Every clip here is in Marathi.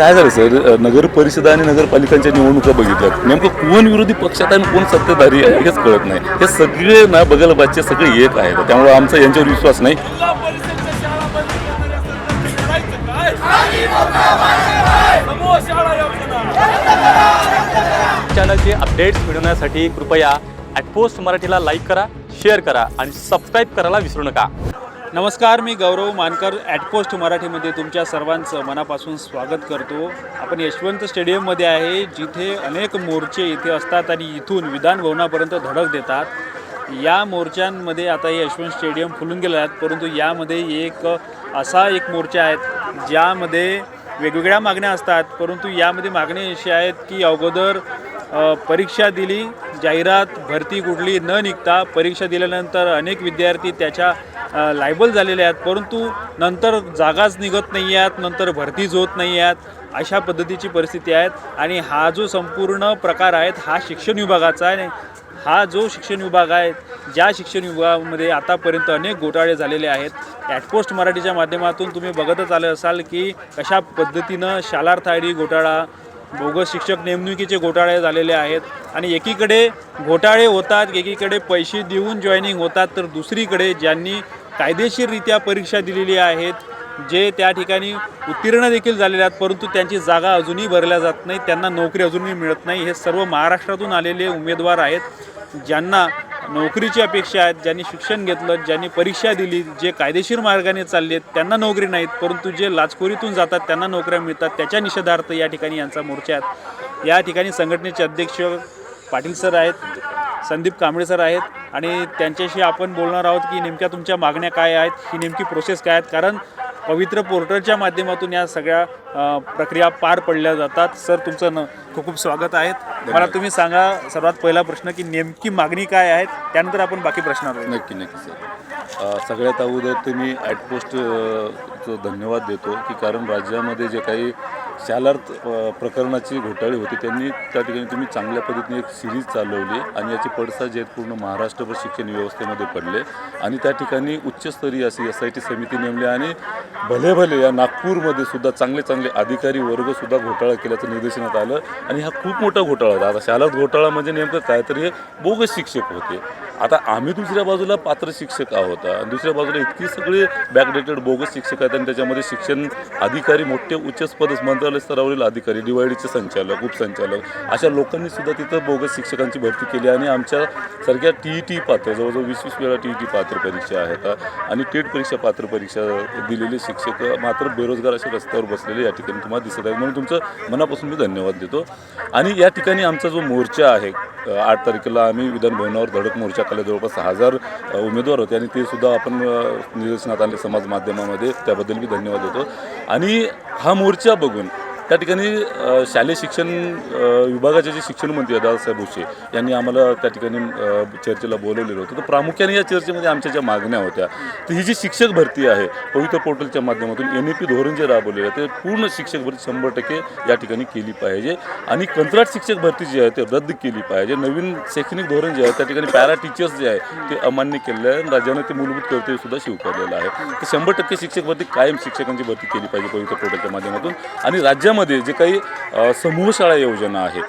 काय झालं सर? नगरपरिषद आणि नगरपालिकांच्या निवडणुका बघितल्यात. नेमकं कोण विरोधी पक्षात आणि कोण सत्ताधारी आहे हेच कळत नाही. हे सगळे ना बगलबाजचे सगळे एक आहेत. त्यामुळे आमचा यांच्यावर विश्वास नाही. चॅनलचे अपडेट्स मिळवण्यासाठी कृपया ॲटपोस्ट मराठीला लाईक करा शेअर करा आणि सबस्क्राईब करायला विसरू नका. नमस्कार मी गौरव मानकर ॲटपोस्ट मराठीमध्ये तुमच्या सर्वांचं मनापासून स्वागत करतो. आपण यशवंत स्टेडियममध्ये आहे जिथे अनेक मोर्चे इथे असतात आणि इथून विधान भवनापर्यंत धडक देतात. या मोर्चांमध्ये आता हे यशवंत स्टेडियम फुलून गेले आहेत परंतु यामध्ये एक असा एक मोर्चा आहे ज्यामध्ये वेगवेगळ्या मागण्या असतात परंतु यामध्ये मागण्या अशी आहेत की अगोदर परीक्षा दिली जाहिरात भरती कुठली न निघता परीक्षा दिल्यानंतर अनेक विद्यार्थी त्याच्या लायबल झालेले आहेत. परंतु नंतर जागाच निघत नाही आहेत नंतर भरतीच होत नाही आहेत. अशा पद्धतीची परिस्थिती आहेत. आणि हा जो संपूर्ण प्रकार आहे हा शिक्षण विभागाचा आहे. हा जो शिक्षण विभाग आहे ज्या शिक्षण विभागामध्ये आतापर्यंत अनेक घोटाळे झालेले आहेत. ॲटपोस्ट मराठीच्या माध्यमातून तुम्ही बघतच आले असाल की कशा पद्धतीनं शालार्थ आय डी घोटाळा बोगस शिक्षक नेमणुकीचे घोटाळे झालेले आहेत. आणि एकीकडे घोटाळे होतात एकीकडे पैसे देऊन जॉईनिंग होतात तर दुसरीकडे ज्यांनी कायदेशीररित्या परीक्षा दिलेली आहेत जे त्या ठिकाणी उत्तीर्ण देखील झालेले आहेत परंतु त्यांची जागा अजूनही भरल्या जात नाही त्यांना नोकरी अजूनही मिळत नाही. हे सर्व महाराष्ट्रातून आलेले उमेदवार आहेत ज्यांना नोकरीची अपेक्षा आहेत ज्यांनी शिक्षण घेतलं ज्यांनी परीक्षा दिली जे कायदेशीर मार्गाने चालले आहेत त्यांना नोकरी नाहीत परंतु जे लाचखोरीतून जातात त्यांना नोकऱ्या मिळतात. त्याच्या निषेधार्थ या ठिकाणी यांचा मोर्चा आहेत या ठिकाणी संघटनेचे अध्यक्ष पाटील सर आहेत. संदीप कांबळे सर आहेत आणि त्यांच्याशी आपण बोलणार आहोत की नेमक्या तुमच्या मागण्या काय आहेत ही नेमकी प्रोसेस काय आहेत? कारण पवित्र पोर्टलच्या माध्यमातून या सगळ्या प्रक्रिया पार पडल्या जातात. सर तुमचं न खूप खूप स्वागत आहेत मला तुम्ही सांगा सर्वात पहिला प्रश्न की नेमकी मागणी काय आहेत त्यानंतर आपण बाकी प्रश्नावर येऊ. नक्की नक्की सर. सगळ्यात अगोदर मी ॲटपोस्ट धन्यवाद देतो की कारण राज्यामध्ये जे काही शालार्थ प्रकरणाची घोटाळे होते. त्यांनी त्या ठिकाणी तुम्ही चांगल्या पद्धतीने एक सिरीज चालवली आणि याचे पडसाद जे आहेत पूर्ण महाराष्ट्रभर शिक्षण व्यवस्थेमध्ये पडले आणि त्या ठिकाणी उच्चस्तरीय अशी एस आय टी समिती नेमली आणि भले भले या नागपूरमध्ये सुद्धा चांगले चांगले अधिकारी वर्ग सुद्धा घोटाळा केल्याचं निदर्शनात आलं आणि हा खूप मोठा घोटाळा होता. आता शालार्थ घोटाळा म्हणजे नेमकं काय तर हे बोगस शिक्षक होते. आता आम्ही दुसऱ्या बाजूला पात्र शिक्षक आहोत आणि दुसऱ्या बाजूला इतकी सगळे बॅकडेटेड बोगस शिक्षक आहेत आणि त्याच्यामध्ये शिक्षण अधिकारी मोठे उच्चपद मंत्रालय स्तरावरील अधिकारी डीवायडीचे संचालक उपसंचालक अशा लोकांनी सुद्धा तिथं बोगस शिक्षकांची भरती केली आणि आमच्या सारख्या टी ई टी पात्र जवळजवळ वीस वीस वेळा टी ई टी पात्र परीक्षा आहेत. आणि टेट परीक्षा पात्र परीक्षा दिलेले शिक्षक मात्र बेरोजगार असे रस्त्यावर बसलेले या ठिकाणी तुम्हाला दिसत आहेत. म्हणून तुमचं मनापासून मी धन्यवाद देतो. आणि या ठिकाणी आमचा जो मोर्चा आहे आठ तारखेला आम्ही विधानभवनावर धडक मोर्चा केला जवळपास सहा हजार उमेदवार होते आणि ते सुद्धा आपण निदर्शनात आले समाज माध्यमामध्ये. त्याबद्दल मी धन्यवाद देतो. आणि हा मोर्चा बघून त्या ठिकाणी शालेय शिक्षण विभागाचे जे शिक्षण मंत्री दादासाहेब भुसे यांनी आम्हाला त्या ठिकाणी चर्चेला बोलवलेलं होतं. तर प्रामुख्याने या चर्चेमध्ये आमच्या ज्या मागण्या होत्या तर ही जी शिक्षक भरती आहे पवित्र पोर्टलच्या माध्यमातून एन ए पी धोरण जे राबवलेलं आहे ते पूर्ण शिक्षक भरती शंभर टक्के या ठिकाणी केली पाहिजे. आणि कंत्राट शिक्षक भरती जी आहे ते रद्द केली पाहिजे. नवीन शैक्षणिक धोरण जे आहे त्या ठिकाणी पॅरा टीचर्स जे आहे ते अमान्य केलेलं आहे. आणि राज्यानं ते मूलभूत कर्तव्य सुद्धा स्वीकारलेलं आहे. तर शंभर टक्के शिक्षक भरती कायम शिक्षकांची भरती केली पाहिजे पवित्र पोर्टलच्या माध्यमातून. आणि राज्यामध्ये जे काही समूह शाळा योजना आहे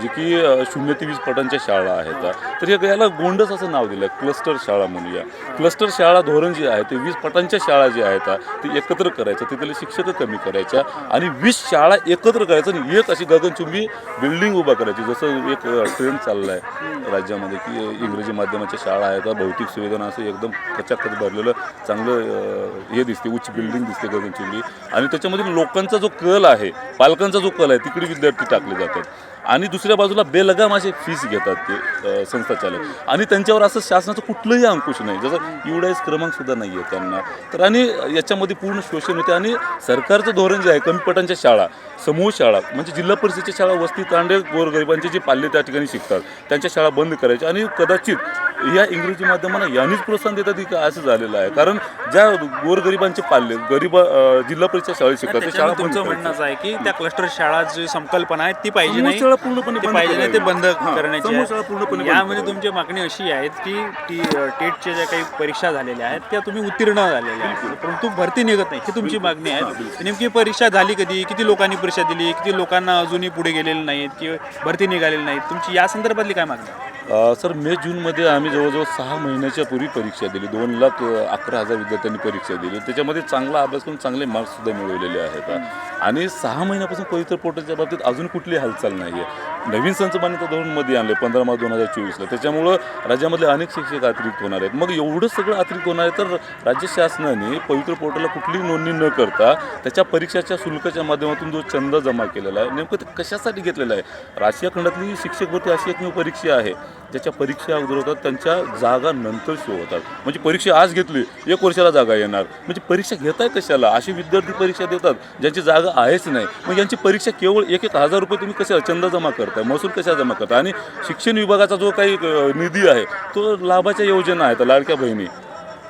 जे की शून्य ते वीस पटांच्या शाळा आहेत तर याला गोंडस असं नाव दिलं क्लस्टर शाळा म्हणूया. क्लस्टर शाळा धोरण जे आहे ते वीस पटांच्या शाळा ज्या आहेत ते एकत्र करायचं तिथले शिक्षक कमी करायच्या आणि वीस शाळा एकत्र करायचं आणि एक अशी गगनचुंबी बिल्डिंग उभा करायची. जसं एक ट्रेंड चालला आहे राज्यामध्ये की इंग्रजी माध्यमाच्या शाळा आहेत भौतिक सुविधा असं एकदम कचाकच भरलेलं चांगलं हे दिसते उच्च बिल्डिंग दिसते गगनचुंबी आणि त्याच्यामध्ये लोकांचा जो कल आहे पालकांचा जो कल आहे तिकडे विद्यार्थी टाकले जातात. आणि दुसऱ्या बाजूला बेलगाम असे फीस घेतात ते संस्थाचालक आणि त्यांच्यावर असं शासनाचं कुठलंही अंकुश नाही. जसं युडाईस क्रमांक सुद्धा नाही आहे त्यांना. तर आणि याच्यामध्ये पूर्ण शोषण होते आणि सरकारचं धोरण जे आहे कमी पटांच्या शाळा समूह शाळा म्हणजे जिल्हा परिषदेच्या शाळा वस्ती तांडे गोरगरिबांचे जे पाल्य त्या ठिकाणी शिकतात त्यांच्या शाळा बंद करायच्या. आणि कदाचित या इंग्रजी माध्यमांना यांनीच प्रोत्साहन देतात की असं झालेलं आहे. कारण ज्या गोरगरिबांचे पाल्य गरीब जिल्हा परिषद शाळेत शिकतात ते शाळा तुमचं. म्हणणंच आहे की त्या क्लस्टर शाळा जी संकल्पना आहे ती पाहिजे नाही. शाळा पूर्णपणे ती पाहिजे नाही ते. बंद करण्याची समूह शाळा आहे. पूर्णपणे बंद यामध्ये. तुमची मागणी अशी आहे की टी टेटच्या ज्या काही परीक्षा झालेल्या आहेत त्या तुम्ही उत्तीर्ण झालेल्या आहेत. परंतु भरती निघत नाही ही तुमची मागणी आहे. नेमकी परीक्षा झाली कधी? किती लोकांनी परीक्षा दिली? किती लोकांना अजूनही पुढे गेलेले नाहीत? किंवा भरती निघालेली नाहीत? तुमची या संदर्भातली काय मागणी आहे? सर मे जूनमध्ये आम्ही जवळजवळ सहा महिन्याच्या पूर्वी परीक्षा दिली. दोन लाख अकरा हजार विद्यार्थ्यांनी परीक्षा दिली. त्याच्यामध्ये चांगला अभ्यास करून चांगले मार्क्ससुद्धा मिळवलेले आहेत. आणि सहा महिन्यापासून पवित्र पोर्टलच्या बाबतीत अजून कुठली हालचाल नाही आहे नवीन संच मान्यता धोरणमध्ये आणले पंधरा मार्च दोन हजार चोवीसला. त्याच्यामुळं राज्यामधले अनेक शिक्षक अतिरिक्त होणार आहेत. मग एवढं सगळं अतिरिक्त होणार आहे तर राज्य शासनाने पवित्र पोर्टलला कुठलीही नोंदणी न करता त्याच्या परीक्षाच्या शुल्काच्या माध्यमातून जो चंदा जमा केलेला आहे नेमकं ते कशासाठी घेतलेलं आहे? राशिया खंडातली शिक्षक भरती अशी एकमेव परीक्षा आहे. ज्याच्या परीक्षा अगोदर होतात त्यांच्या जागा नंतर शो होतात. म्हणजे परीक्षा आज घेतली एक वर्षाला जागा येणार. म्हणजे परीक्षा घेताय कशाला? अशी विद्यार्थी परीक्षा देतात ज्यांची जागा आहेच नाही. मग यांची परीक्षा केवळ एक एक हजार रुपये तुम्ही कशा चंदा जमा करताय? महसूल कशा जमा करताय? आणि शिक्षण विभागाचा जो काही निधी आहे तो लाभाच्या योजना आहेत लाडक्या बहिणी.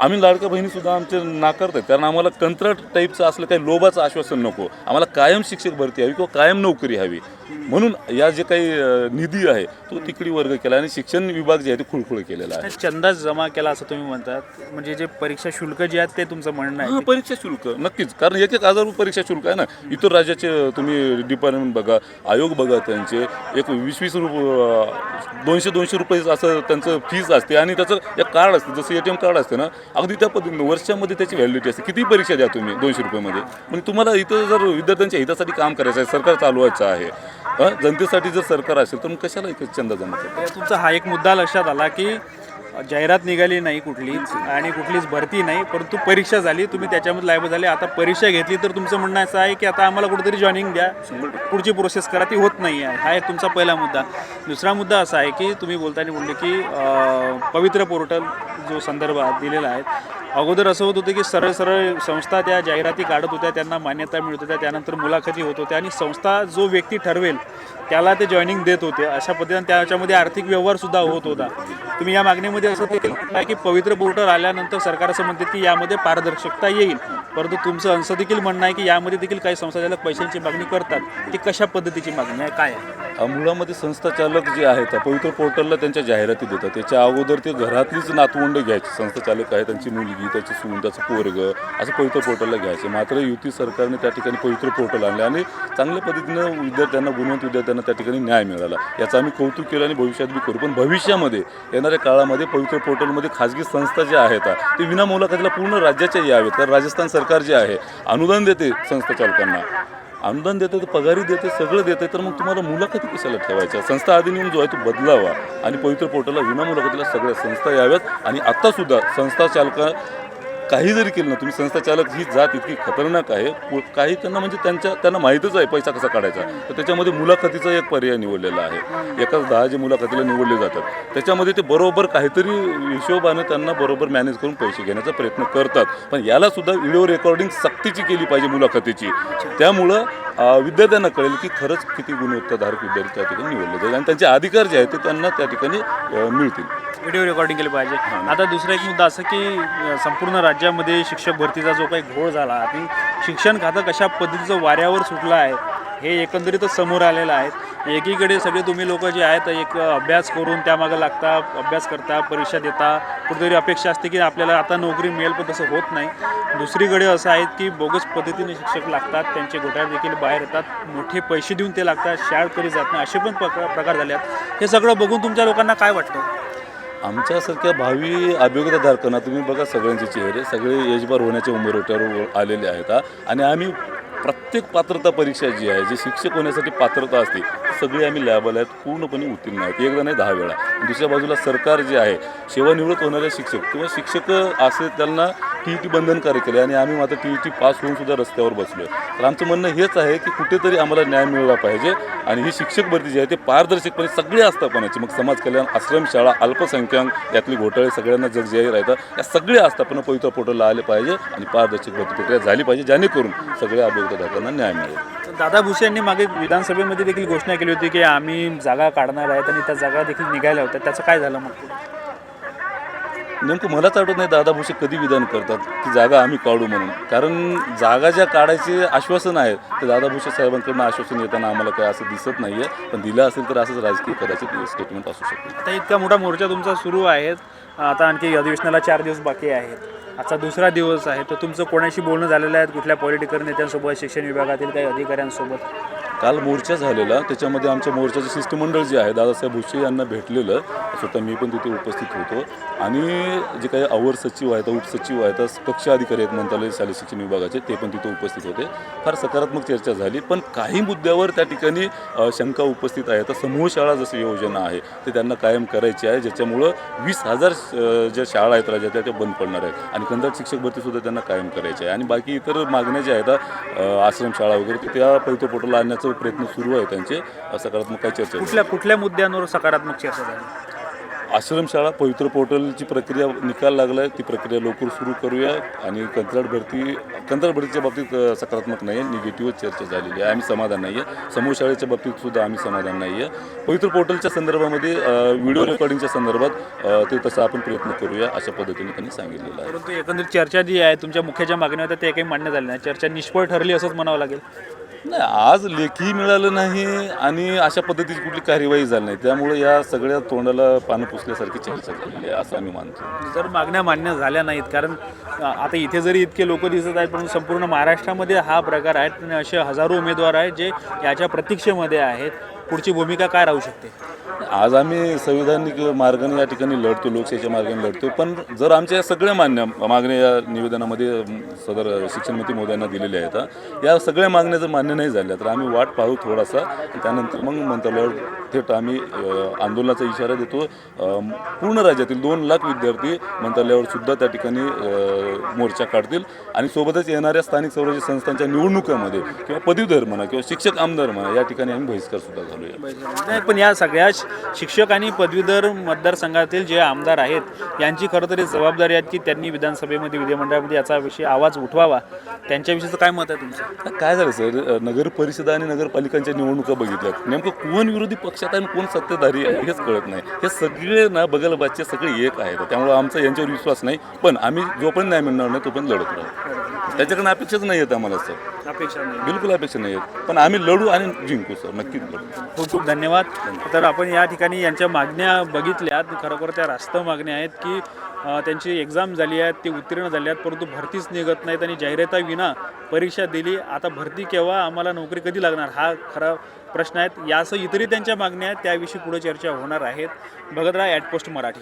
आम्ही लाडक्या बहिणीसुद्धा आमचे नाकारत आहेत. कारण आम्हाला कंत्राट टाईपचं असलं काही लोभाचं आश्वासन नको. आम्हाला कायम शिक्षक भरती हवी किंवा कायम नोकरी हवी. म्हणून या जे काही निधी आहे तो तिकडी वर्ग केला आणि शिक्षण विभाग जे आहे ते खुळखुळ केलेला आहे. चंदा जमा केला असं तुम्ही म्हणतात? म्हणजे जे परीक्षा शुल्क जे आहेत ते तुमचं म्हणणं आहे. परीक्षा शुल्क. नक्कीच. कारण एक एक हजार रुपये परीक्षा शुल्क आहे ना. इतर राज्याचे तुम्ही डिपार्टमेंट बघा आयोग बघा त्यांचे. एक वीस वीस रुपये दोनशे दोनशे रुपये असं त्यांचं फीस असते आणि त्याचं एक कार्ड असतं. जसं ए टी एम कार्ड असते ना अगदी त्या पद्धतीने वर्षामध्ये त्याची व्हॅलिडिटी असते. किती परीक्षा द्या तुम्ही दोनशे रुपयेमध्ये. म्हणजे तुम्हाला इथं जर विद्यार्थ्यांच्या हितासाठी काम करायचं आहे सरकार चालवायचं आहे? जनतेसाठी जर सरकार असेल तर मग कशाला एक चंदा जमा तुमचा हा एक मुद्दा लक्षात आला की जाहिरात निघाली नाही कुठलीच आणि कुठलीच भरती नाही परंतु परीक्षा झाली तुम्ही त्याच्यामध्ये लायबल झाले. आता परीक्षा घेतली तर तुमचं म्हणणं असं आहे की आता आम्हाला कुठेतरी जॉईनिंग द्या. पुढची प्रोसेस करा. ती होत नाही आहे. हा एक तुमचा पहिला मुद्दा. दुसरा मुद्दा असा आहे की तुम्ही बोलताना बोलले की पवित्र पोर्टल जो संदर्भ दिलेला आहे अगोदर असं होत होतं की सरळ सरळ संस्था त्या जाहिराती काढत होत्या त्यांना मान्यता मिळत होत्या त्यानंतर मुलाखती होत होत्या आणि संस्था जो व्यक्ती ठरवेल त्याला ते जॉईनिंग देत होते. अशा पद्धतीने त्याच्यामध्ये आर्थिक व्यवहारसुद्धा होत होता. तुम्ही या मागणीमध्ये असं काय केलं की पवित्र पोर्टल आल्यानंतर सरकार असं म्हणते की यामध्ये पारदर्शकता येईल. परंतु तुमचं असं देखील म्हणणं आहे की यामध्ये देखील काही संस्था ज्याला पैशांची मागणी करतात ती कशा पद्धतीची मागणी आहे? काय आहे? मुळामध्ये संस्था चालक जे आहेत पवित्र पोर्टलला त्यांच्या जाहिराती देतात. त्याच्या अगोदर ते घरातलीच नातवंड घ्यायची. संस्था चालक आहे त्यांची मुलगी त्याची सून त्याचं पोरग असं पवित्र पोर्टलला घ्यायचे. मात्र युती सरकारने त्या ठिकाणी पवित्र पोर्टल आणले आणि चांगल्या पद्धतीनं विद्यार्थ्यांना गुणवंत विद्यार्थ्यांना त्या ठिकाणी न्याय मिळाला. याचं आम्ही कौतुक केलं आणि भविष्यात बी करू. पण भविष्यामध्ये येणाऱ्या काळामध्ये पवित्र पोर्टलमध्ये खाजगी संस्था ज्या आहेत ते विना मुलाखतीला पूर्ण राज्याच्या यावेत. कारण राजस्थान सरकार जे आहे अनुदान देते संस्था चालकांना अनुदान देते तर पगारी देते सगळं देते तर मग तुम्हाला मुलाखती कशाला ठेवायच्या? संस्था अधिनियम जो आहे तो बदलावा आणि पवित्र पोर्टलला विना मुलाखतीला सगळ्या संस्था याव्यात. आणि आत्तासुद्धा संस्था चालका काही जरी केलं ना तुम्ही संस्था चालक ही जात इतकी खतरनाक आहे. काही त्यांना म्हणजे त्यांच्या त्यांना माहीतच आहे पैसा कसा काढायचा. तर त्याच्यामध्ये मुलाखतीचा एक पर्याय निवडलेला आहे. एकाच दहा जे मुलाखतीला निवडले जातात. त्याच्यामध्ये ते बरोबर काहीतरी हिशोबाने त्यांना बरोबर मॅनेज करून पैसे घेण्याचा प्रयत्न करतात. पण याला सुद्धा व्हिडिओ रेकॉर्डिंग सक्तीची केली पाहिजे मुलाखतीची. त्यामुळं विद्यार्थ्यांना कळेल की खरंच किती गुणवत्ताधारक विद्यार्थी त्या ठिकाणी निवडले जाईल आणि त्यांचे अधिकार जे आहेत ते त्यांना त्या ठिकाणी मिळतील. व्हिडिओ रेकॉर्डिंग केली पाहिजे. आता दुसरा एक मुद्दा असं की संपूर्ण राज्यामध्ये शिक्षक भरतीचा जो काही घोळ झाला आणि शिक्षण खातं कशा पद्धतीचं वाऱ्यावर सुटलं आहे हे एकंदरीतच समोर आलेलं आहे. एकीकडे सगळे तुम्ही लोक जे आहेत एक अभ्यास करून त्यामागं लागता अभ्यास करता परीक्षा देता कुठेतरी अपेक्षा असते की आपल्याला आता नोकरी मिळेल पण तसं होत नाही. दुसरीकडे असं आहे की बोगस पद्धतीने शिक्षक लागतात त्यांचे घोटाळे देखील बाहेर येतात मोठे पैसे देऊन ते लागतात शाळेत तरी जात नाही असे पण प्रकार प्रकार झाले आहेत. हे सगळं बघून तुमच्या लोकांना काय वाटतं? आमच्यासारख्या भावी अभियोग्यताधारकांना तुम्ही बघा सगळ्यांचे चेहरे सगळे एजबार होण्याच्या उंबरवट्यावर आलेले आहेत आणि आम्ही प्रत्येक पात्रता परीक्षा जी आहे जी शिक्षक होण्यासाठी पात्रता असते सगळी आम्ही लॅबल आहेत पूर्णपणे उत्तीर्ण आहेत. एकदा नाही दहा वेळा. दुसऱ्या बाजूला सरकार जे आहे सेवानिवृत्त होणारे शिक्षक किंवा शिक्षक असे त्यांना टी ई टी बंधनकारक केले आणि आम्ही मात्र टी ई टी पास होऊन सुद्धा रस्त्यावर बसलो तर आमचं म्हणणं हेच आहे की कुठेतरी आम्हाला न्याय मिळाला पाहिजे आणि ही शिक्षक भरती जी आहे ते पारदर्शकपणे सगळी आस्थापनाची मग समाज कल्याण आश्रमशाळा अल्पसंख्याक यातली घोटाळे सगळ्यांना जग जाहीर आहेत या सगळ्या आस्थापना पवित्र पोर्टलला आले पाहिजे आणि पारदर्शक भरती प्रक्रिया झाली पाहिजे जेणेकरून सगळ्या अभियोग्यताधारकांना न्याय मिळेल. दादा भुसे यांनी मागे विधानसभेमध्ये देखील घोषणा केली होती की आम्ही जागा काढणार आहेत आणि त्या जागा देखील निघायला होत्या. त्याचं काय झालं मग? नेमकं मलाच आठवत नाही दादा भुसे कधी विधान करतात की जागा आम्ही काढू म्हणून. कारण जागा ज्या काढायचे आश्वासन आहे ते दादा भुसे साहेबांकडनं आश्वासन येताना आम्हाला काय असं दिसत नाही आहे पण दिलं असेल तर असंच राजकीय कदाचित स्टेटमेंट असू शकते. आता इतका मोठा मोर्चा तुमचा सुरू आहे. आता आणखी अधिवेशनाला चार दिवस बाकी आहेत. आजचा दुसरा दिवस आहे. तर तुमचं कोणाशी बोलणं झालेलं आहे? कुठल्या पॉलिटिकल नेत्यांसोबत शिक्षण विभागातील काही अधिकाऱ्यांसोबत? काल मोर्चा झालेला त्याच्यामध्ये आमच्या मोर्चाचे शिष्टमंडळ जे आहे दादासाहेब भुसे यांना भेटलेलं स्वतः मी पण तिथे उपस्थित होतो. आणि जे काही अवर सचिव आहेत उपसचिव आहेत पक्ष अधिकारी आहेत मंत्रालय शालेय शिक्षण विभागाचे ते पण तिथे उपस्थित होते. फार सकारात्मक चर्चा झाली पण काही मुद्द्यावर त्या ठिकाणी शंका उपस्थित आहे. तर समूह शाळा जशी योजना आहे ते त्यांना कायम करायची आहे ज्याच्यामुळं वीस हजार ज्या शाळा आहेत राज्यातल्या त्या बंद पडणार आहेत. आणि कंत्राट शिक्षक भरतीसुद्धा त्यांना कायम करायची आहे. आणि बाकी इतर मागण्या ज्या आहेत आश्रम आश्रमशाळा वगैरे त्या पैतो आणण्याचं आणण्याचा प्रयत्न सुरू आहे त्यांचे सकारात्मक काही चर्चा. कुठल्या कुठल्या मुद्द्यांवर सकारात्मक चर्चा झाली? आश्रमशाळा पवित्र पोर्टलची प्रक्रिया निकाल लागला आहे ती प्रक्रिया लवकर सुरू करूया आणि कंत्राट भरती कंत्राट भरतीच्या बाबतीत सकारात्मक नाही आहे निगेटिव्ह चर्चा झालेली आहे. आम्ही समाधान नाही आहे समूह शाळेच्या बाबतीत सुद्धा आम्ही समाधान नाही आहे पवित्र पोर्टलच्या संदर्भामध्ये व्हिडिओ रेकॉर्डिंगच्या संदर्भात ते तसं आपण प्रयत्न करूया अशा पद्धतीने त्यांनी सांगितलेलं आहे. परंतु एकंदरीत चर्चा जी आहे तुमच्या मुख्य ज्या मागण्या होत्या त्या काही मान्य झाल्या नाही. चर्चा निष्फळ ठरली असंच म्हणावं लागेल. नाही आज लेखी मिळालं नाही आणि अशा पद्धतीची कुठली कार्यवाही झाली नाही. त्यामुळे या सगळ्या तोंडाला पानं पुसल्यासारखी चर्चा झालेली आहे असं आम्ही मानतो. जर मागण्या मान्य झाल्या नाहीत कारण आता इथे जरी इतके लोक दिसत आहेत पण संपूर्ण महाराष्ट्रामध्ये हा प्रकार आहेत आणि असे हजारो उमेदवार आहेत जे याच्या प्रतीक्षेमध्ये आहेत. पुढची भूमिका काय राहू शकते? आज आम्ही संविधानिक मार्गाने या ठिकाणी लढतो लोकशाहीच्या मार्गाने लढतो. पण जर आमच्या या सगळ्या मान्य मागण्या या निवेदनामध्ये सदर शिक्षण मंत्री मोदयांना दिलेल्या आहेत या सगळ्या मागण्या जर मान्य नाही झाल्या तर आम्ही वाट पाहू थोडासा. त्यानंतर मग मंत्रालयावर थेट आम्ही आंदोलनाचा इशारा देतो. पूर्ण राज्यातील दोन लाख विद्यार्थी मंत्रालयावर सुद्धा त्या ठिकाणी मोर्चा काढतील. आणि सोबतच येणाऱ्या स्थानिक स्वराज्य संस्थांच्या निवडणुकामध्ये किंवा पदवीधर म्हणा किंवा शिक्षक आमदार म्हणा या ठिकाणी आम्ही बहिष्कार सुद्धा घालूया. नाही पण या सगळ्या शिक्षक आणि पदवीधर मतदारसंघातील जे आमदार आहेत यांची खरं तरी जबाबदारी आहे की त्यांनी विधानसभेमध्ये विधिमंडळामध्ये याचा विषयी आवाज उठवावा. त्यांच्याविषयीचं काय मत आहे तुमचं? काय झालं सर? नगर परिषदा आणि नगरपालिकांच्या निवडणुका बघितल्यात. नेमकं कोण विरोधी पक्षात आणि कोण सत्तेधारी आहे हेच कळत नाही. हे सगळे ना बगलबादचे सगळे एक आहेत. त्यामुळे आमचा यांच्यावर विश्वास नाही. पण आम्ही जोपर्यंत नाही मिळणार नाही तोपर्यंत लढत राहू. त्याच्याकडनं अपेक्षाच नाही येत आम्हाला सर. अपेक्षा नाही. बिलकुल अपेक्षा नाही आहेत. पण आम्ही लढू आणि जिंकू सर. नक्कीच लढू. खूप खूप धन्यवाद. तर आपण या ठिकाणी यांच्या मागण्या बघितल्यात. खरोखर त्या रास्त मागण्या आहेत की त्यांची एक्झाम झाली आहेत ती उत्तीर्ण झाली आहेत परंतु भरतीच निघत नाहीत आणि जाहिराताविना परीक्षा दिली. आता भरती केव्हा आम्हाला नोकरी कधी लागणार? हा खरा प्रश्न आहेत यासह इतरही त्यांच्या मागण्या आहेत त्याविषयी पुढे चर्चा होणार आहेत. बघत राहा ॲट पोस्ट मराठी.